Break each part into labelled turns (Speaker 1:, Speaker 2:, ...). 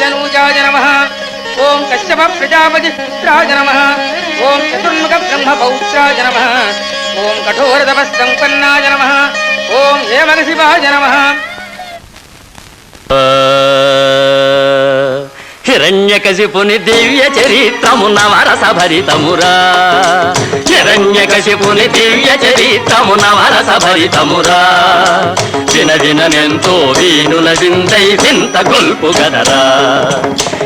Speaker 1: జనూజాయ నమ. ఓం కశ్యప ప్రజాపతి పుత్రాయ నమ. ఓం చతుర్ముఖ బ్రహ్మ పౌత్రాయ నమ. ఓం కఠోర తపస్సంపన్నాయ నమ. ఓం హేమగ శివాయ నమ
Speaker 2: హిరణ్యకశిపుని దివ్య చరిత్రము నవరస భరితమురా హిరణ్యకశిపుని దివ్య చరిత్రము నవరస భరితమురా విన విననెంతో వీనుల విందై వింత గొల్పు గదరా.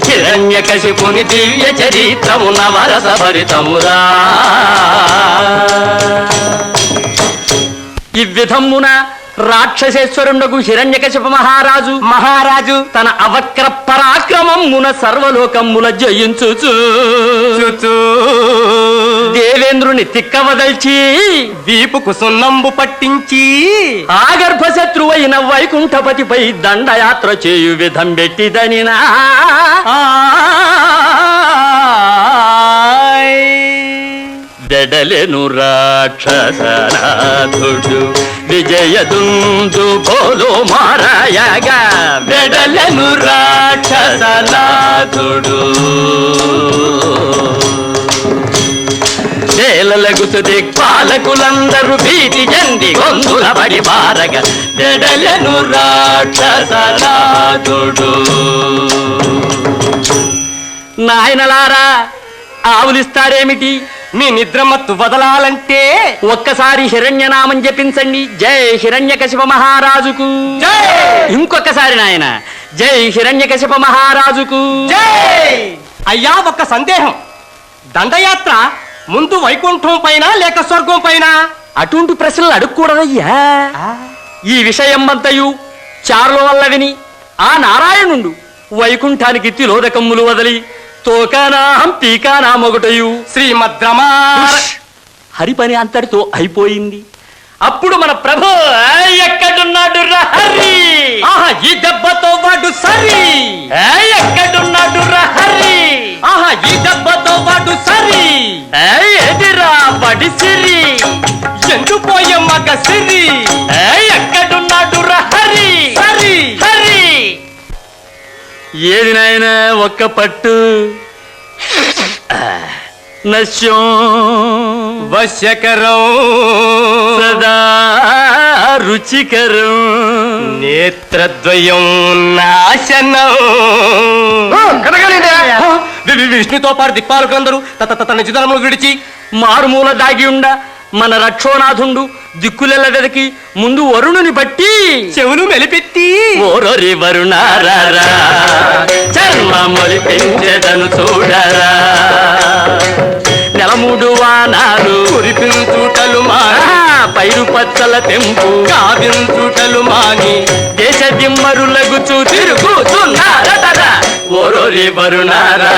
Speaker 2: హిరణ్యకశిపుని దివ్య చరిత్రము నవరస భరితమురా ఈ విధమున రాక్షసేశ్వరుండకు హిరణ్యకశిప మహారాజు. మహారాజు! తన అవక్ర పరాక్రమమున సర్వలోకముల జయించుచు. దేవేంద్రుని తిక్కవదల్చి.
Speaker 3: దీపుకు సున్నంబు పట్టించి.
Speaker 2: ఆగర్భ శత్రువైన వైకుంఠపతిపై దండయాత్ర చేయు విధం పెట్టిదనినా. వెడలెను రాక్షసనాథుడు. విజయదుందు పోలు మారాయగా వెడలెను రాక్షసనాథుడు. నేలలగుతు దిక్పాలకులందరూ భీతి చెంది గొంతుల పడి బారగ వెడలెను రాక్షసనాథుడు. నాయనలారా ఆవులిస్తారేమిటి?
Speaker 3: మీ నిద్రమత్తు వదలాలంటే
Speaker 2: ఒక్కసారి హిరణ్యనామం జపించండి. జై హిరణ్యకశిప మహారాజుకు.
Speaker 3: జై!
Speaker 2: ఇంకొకసారి నాయన జై హిరణ్యకశిప మహారాజుకు.
Speaker 3: జై! అయ్యా ఒక్క సందేహం. దండయాత్ర ముందు వైకుంఠం పైన లేక స్వర్గం పైన?
Speaker 2: అటువంటి ప్రశ్నలు అడుక్కూడదయ్యా ఈ విషయమంతయు చారుల వల్ల విని ఆ నారాయణుండు వైకుంఠానికి తిలోదకమ్ములు వదలి తోకానాం పీకానా మొగటయు
Speaker 3: శ్రీమద్రమా
Speaker 2: హరి పని అంతటితో అయిపోయింది. అప్పుడు మన ప్రభు "ఏయ్, ఎక్కడున్నాడు హరి?
Speaker 3: ఆహా ఈ దెబ్బతో వాడు సరి!
Speaker 2: ఎక్కడున్నాడు హరి?
Speaker 3: ఆహా ఈ దెబ్బతో వాడు సరి!
Speaker 2: ఎదిరా పడిసిరి
Speaker 3: ఎండిపోయే మగ సిరి?
Speaker 2: ఎక్కడున్నాడు హరి?
Speaker 3: సరి!
Speaker 2: హరి! ఏది నాయన ఒక్క పట్టు? నశ్యం
Speaker 3: వశ్యకరం
Speaker 2: సదా రుచికరం
Speaker 3: నేత్రద్వయం నాశనం విష్ణుతో పాటు దిక్పాలకులందరూ తన నిజధనములు విడిచి
Speaker 2: మారుమూల దాగి ఉండ మన రక్షోనాథుండు దిక్కులెల్ల వెదకి ముందు వరుణుని బట్టి
Speaker 3: చెవులు మెలిపెట్టి
Speaker 2: ఓరొరి వరుణారా చర్మములి పెంచెదను చూడరా. నెలమూడు వానాలు
Speaker 3: కురిపించుటలు మాని.
Speaker 2: పైరు పచ్చల తెంపు
Speaker 3: కావించుటలు మాని.
Speaker 2: దేశ దిమ్మరులగుచు తిరుగుతున్నారటరా. ఓరొరి వరుణారా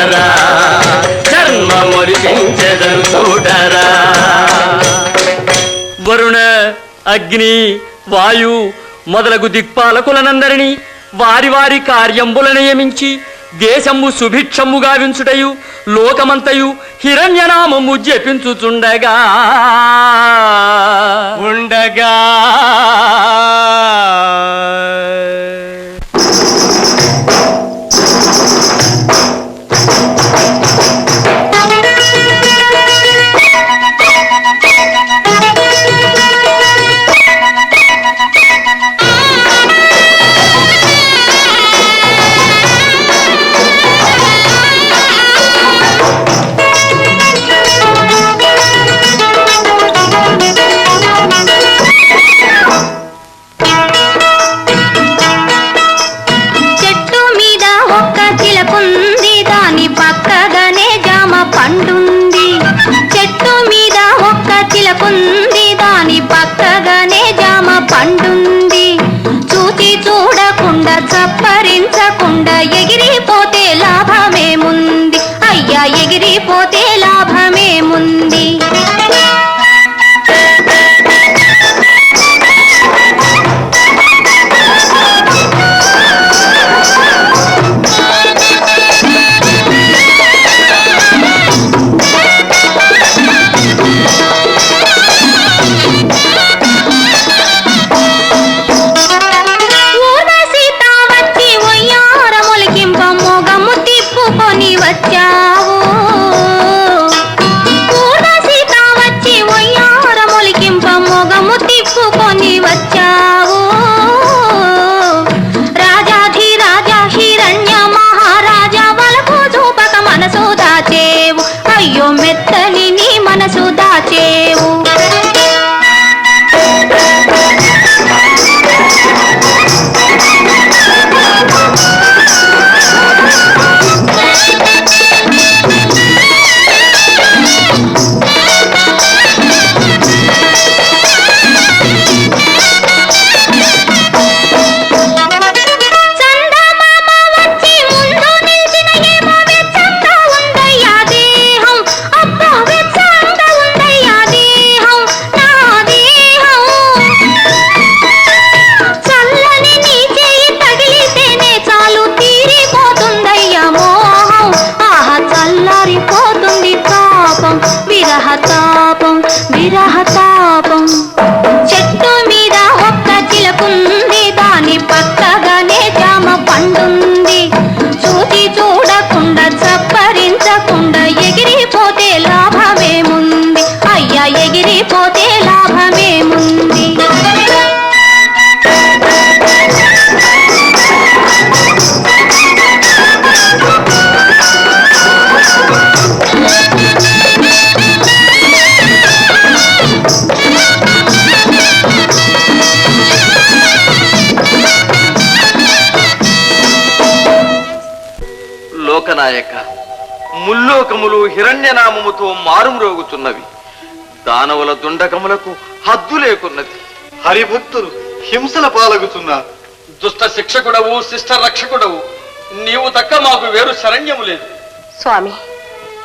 Speaker 2: చర్మములి పెంచెదను చూడరా. వరుణ అగ్ని వాయు మొదలగు దిక్పాలకులనందరినీ వారి వారి కార్యంబుల నియమించి దేశము సుభిక్షము గావించుటయు లోకమంతయు హిరణ్యనామము జపించుచుండగా.
Speaker 3: ఉండగా.
Speaker 4: పండుంది. చెట్టు మీద ఒక్క చిలకుంది. దాని పక్కగానే జామ పండుంది. చూసి చూడకుండా చప్పరించకుండా ఎగిరిపోతే లాభమేముంది? అయ్యా ఎగిరిపోతే లాభమేముంది?
Speaker 5: లోకనాయక ముల్లోకములు హిరణ్యనామముతో మారుమ్రోగుతున్నవి. దానవుల దుండకములకు హద్దు లేకున్నది.
Speaker 6: హరిభక్తులు హింసల పాలగుతున్నారు.
Speaker 5: దుష్ట శిక్షకుడవు శిష్ట రక్షకుడవు నీవు తక్క మాకు వేరు శరణ్యము లేదు.
Speaker 7: స్వామి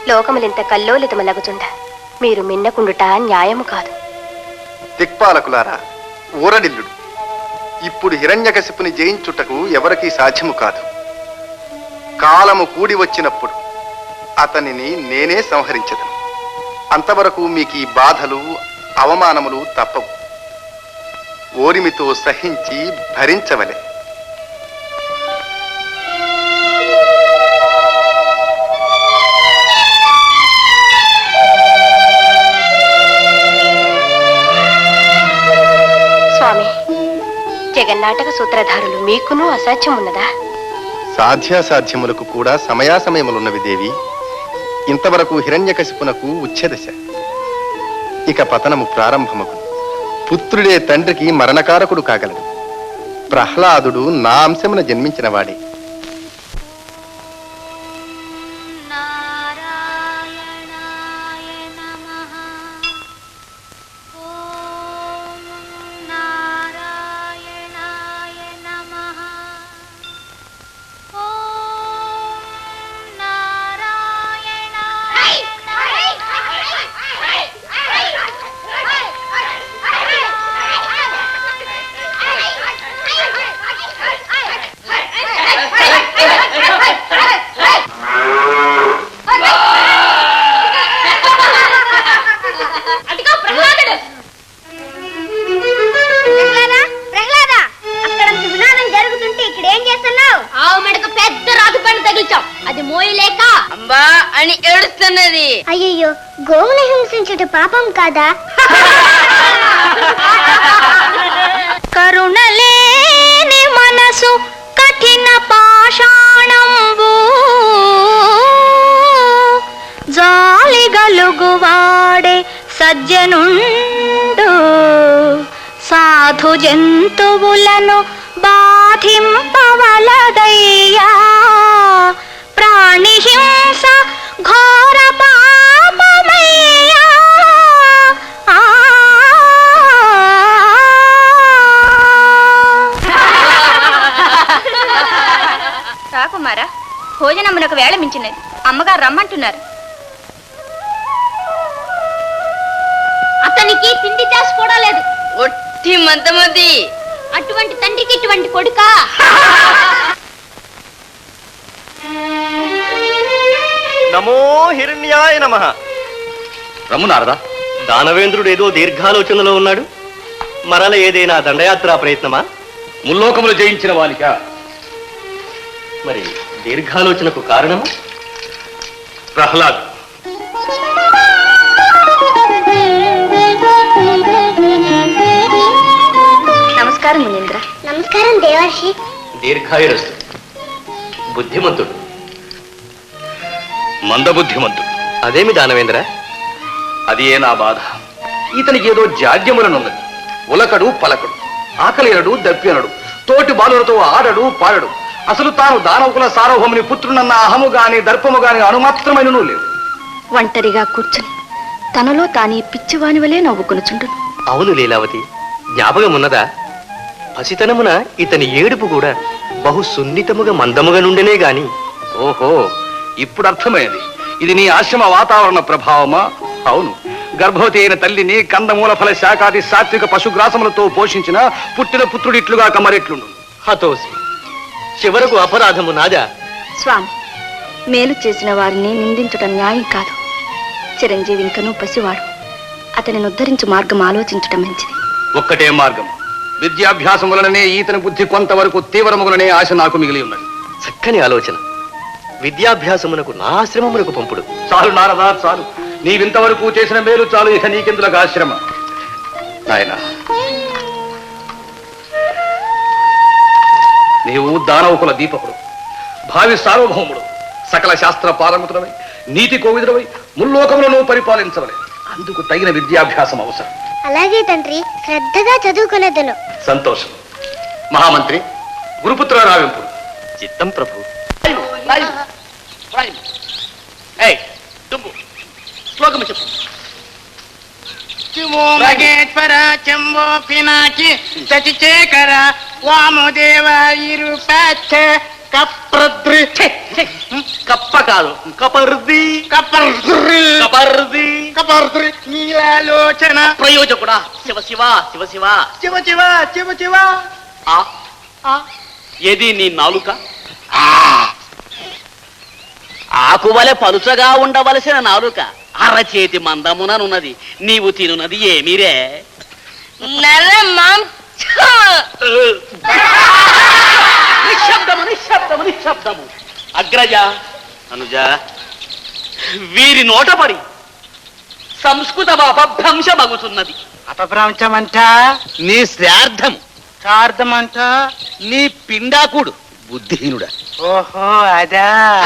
Speaker 7: లోకములింత కల్లోలితమలగుచుండ. మీరు మిన్నకుండుట న్యాయము కాదు.
Speaker 6: దిక్పాలకులారా ఊరడిల్లుడు ఇప్పుడు హిరణ్యకశిపుని జయించుటకు ఎవరికీ సాధ్యము కాదు. కాలము కూడి వచ్చినప్పుడు అతనిని నేనే సంహరించదను అంతవరకు మీకు ఈ బాధలు అవమానములు తప్పవు. ఓరిమితో సహించి భరించవలె.
Speaker 7: స్వామి జగన్నాటక సూత్రధారులు మీకును అసాధ్యం ఉన్నదా
Speaker 6: సాధ్యాసాధ్యములకు కూడా సమయాసమయములున్నవి దేవి. ఇంతవరకు హిరణ్యకశిపునకు ఉచ్ఛదశ. ఇక పతనము ప్రారంభముకు పుత్రుడే తండ్రికి మరణకారకుడు కాగలడు. ప్రహ్లాదుడు నా అంశమున జన్మించిన వాడే.
Speaker 8: అని ఏడుస్తున్నది అయ్యయ్యో గోవుని హింసించుట పాపం కాదా?
Speaker 4: కరుణలేని మనసు కఠిన పాషాణంబు. జాలి గలుగువాడే సజ్జనుండు. సాధు జంతువులను బాధింపవలదయ్యా
Speaker 7: రాకుమారా భోజనమునకు వేళ మించినది. అమ్మగారు రమ్మంటున్నారు.
Speaker 4: అతనికి తిండి చేసి కూడా లేదు.
Speaker 8: ఒట్టి మంతమది
Speaker 4: అటువంటి తండ్రికి ఇటువంటి కొడుకా.
Speaker 9: నమో హిరణ్యాయ నమ.
Speaker 10: రమ్మునారదా
Speaker 9: దానవేంద్రుడు ఏదో దీర్ఘాలోచనలో ఉన్నాడు. మరల ఏదైనా దండయాత్రా ప్రయత్నమా?
Speaker 10: ముల్లోకములు జయించిన వానిక.
Speaker 9: మరి దీర్ఘాలోచనకు కారణము?
Speaker 10: ప్రహ్లాద్.
Speaker 7: నమస్కారం మునీంద్ర.
Speaker 8: నమస్కారం దేవర్షి.
Speaker 9: దీర్ఘాయురస్తు. బుద్ధిమంతుడు.
Speaker 10: మందబుద్ధిమంతుడు.
Speaker 9: అదేమి దానవేంద్ర?
Speaker 10: అది ఏ నా బాధ? ఇతనికి ఏదో జాడ్యములనున్నది ఉలకడు పలకడు. ఆకలినడు దప్పినడు తోటి బాలులతో ఆడడు పాడడు. అసలు తాను దానవకుల సార్వభౌముని పుత్రునన్న అహము గాని దర్పము గాని అణుమాత్రమైనను లేవు.
Speaker 7: ఒంటరిగా కూర్చుని తనలో తానే పిచ్చివాని వలె నవ్వుకొనుచుండును.
Speaker 9: అవును లీలావతి జ్ఞాపకం ఉన్నదా పసితనమున ఇతని ఏడుపు కూడా బహు సున్నితముగా మందముగా నుండెనే గాని.
Speaker 10: ఓహో ఇప్పుడు అర్థమైంది. ఇది నీ ఆశ్రమ వాతావరణ ప్రభావమా? అవును. గర్భవతి అయిన తల్లిని కందమూల ఫల శాఖాది సాత్విక పశుగ్రాసములతో పోషించిన పుట్టిన పుత్రుడిట్లుగా కమరెట్లుండు
Speaker 9: హతోసి. చివరకు అపరాధము నాదా?
Speaker 7: స్వామి
Speaker 11: మేలు చేసిన వారిని నిందించడం న్యాయం కాదు. చిరంజీవి ఇంకనూ పసివాడు. అతనిని ఉద్ధరించు మార్గం ఆలోచించడం మంచిది.
Speaker 10: ఒక్కటే మార్గం. విద్యాభ్యాసం వలననే ఈతని బుద్ధి కొంతవరకు తీవ్రములనే ఆశ నాకు మిగిలి ఉన్నది.
Speaker 9: చక్కని ఆలోచన. విద్యాభ్యాసమునకు నా ఆశ్రమమునకు పంపుడు.
Speaker 10: చాలు నారదా చాలు. నీవింతవరకు చేసిన మేలు చాలు ఇక నీకెందులకు ఆశ్రమ? నాయన నీవు దానవకుల దీపకుడు భావి సార్వభౌముడు సకల శాస్త్ర పారముతులవై నీతి కోవిదులవై ముల్లోకములను పరిపాలించవలే. అందుకు తగిన విద్యాభ్యాసం అవసరం.
Speaker 8: అలాగే తండ్రి శ్రద్ధగా చదువుకునేదను.
Speaker 10: సంతోషం. మహామంత్రి గురుపుత్ర రావింపు
Speaker 9: చిత్తం ప్రభు.
Speaker 12: శ్లోకము చెప్పు.
Speaker 1: మగేశ్వర చెంబో పినాకి శశిశేఖర వామదేవ ఇరుపచ్చ కప్రద్రి
Speaker 12: కప్ప కాదు కపర్ది.
Speaker 1: కపర్ద్రి
Speaker 12: కపర్ది.
Speaker 1: కపర్ద్రి నీలాలోచన.
Speaker 12: ప్రయోజకుడా శివ శివ శివ శివ.
Speaker 1: శివ శివ శివ శివ.
Speaker 12: ఏది నీ నాలుక? ఆకువలె పలుచగా ఉండవలసిన నాలుక. అరచేతి మందముననున్నది. నీవు తినున్నది ఏమిరే?
Speaker 5: మాంసం
Speaker 12: నిశ్శబ్దము నిశ్శబ్దము నిశ్శబ్దము. అగ్రజ అనుజ వీరి నోటపడి సంస్కృత అపభ్రంశమగుతున్నది
Speaker 1: అపభ్రంశమంట?
Speaker 12: నీ శ్రార్థము
Speaker 1: శార్థమంట
Speaker 12: నీ పిండాకుడు బుద్ధిహీనుడా.
Speaker 1: ఓహో అదా.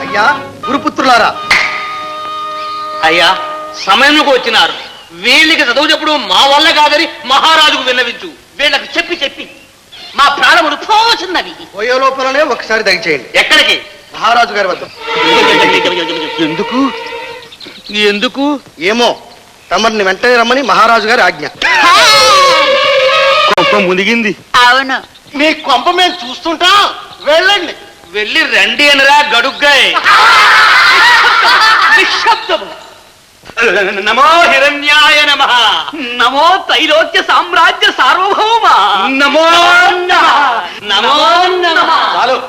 Speaker 10: అయ్యా గురుపుత్రులారా.
Speaker 12: అయ్యా. సమయంలోకి వచ్చినారు. వీళ్ళకి చదువు చెప్పుడు మా వల్ల కాదని మహారాజుకు విన్నవించు. వీళ్ళకి చెప్పి చెప్పి. మా ప్రాణములు పోచున్నవి
Speaker 10: పోయే లోపలనే ఒకసారి దయచేయండి.
Speaker 12: ఎక్కడికి?
Speaker 10: మహారాజు గారి వద్ద.
Speaker 12: ఎందుకు? ఎందుకు?
Speaker 10: ఏమో తమరిని వెంటనే రమ్మని మహారాజు గారి ఆజ్ఞ.
Speaker 12: కొంప మునిగింది.
Speaker 5: అవును.
Speaker 12: మీ కొంప మేము చూస్తుంటాం. వెళ్ళండి. వెళ్ళి రండి అనరా గడుగ్గాయ్. నిశ్శబ్దము. నమో హిరణ్యాయ నమ. నమో తైలోక్య సామ్రాజ్య సార్వభౌమ. నమో నమో. నమ
Speaker 10: చాలు.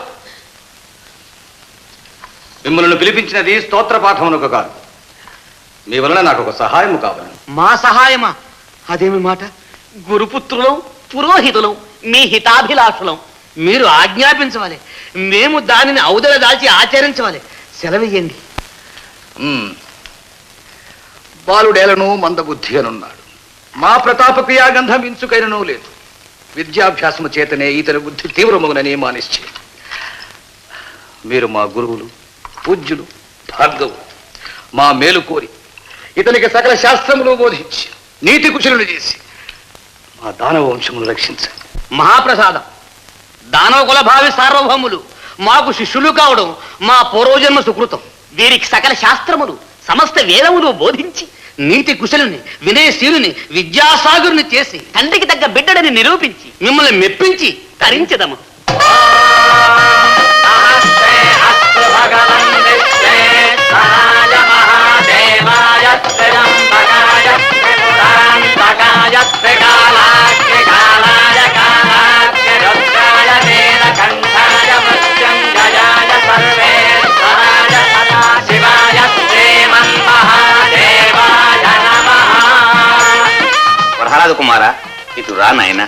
Speaker 10: మిమ్మల్ని పిలిపించినది స్తోత్ర పాఠమునకు కాదు. మీ వలన నాకు ఒక సహాయము కావాలి.
Speaker 12: మా సహాయమా? అదేమి మాట? గురుపుత్రులం పురోహితులం మీ హితాభిలాషులం. మీరు ఆజ్ఞాపించవాలి. మేము దానిని ఔదల దాల్చి ఆచరించవాలి. సెలవియ్యండి.
Speaker 10: బాలుడేలను మందబుద్ధి అనున్నాడు మా ప్రతాప క్రియాగంధం ఇంచుకైనను లేదు. విద్యాభ్యాసము చేతనే ఇతని బుద్ధి తీవ్రమగునని మా నిశ్చయం. మీరు మా గురువులు పూజ్యులు భార్గవు మా మేలు కోరి ఇతనికి సకల శాస్త్రములు బోధించి నీతి కుశలులు చేసి మా దానవ వంశమును రక్షించండి.
Speaker 12: మహాప్రసాదం. దానవకుల భావి సార్వభౌములు మాకు శిష్యులు కావడం మా పూర్వజన్మ సుకృతం. వీరికి సకల శాస్త్రములు సమస్త వేదములు బోధించి నీతి కుశలుని వినయశీలుని విద్యాసాగురుని చేసి తండ్రికి తగ్గ బిడ్డడని నిరూపించి మిమ్మల్ని మెప్పించి తరించదము.
Speaker 9: వరహారాజు కుమార ఇటు రా నాయనా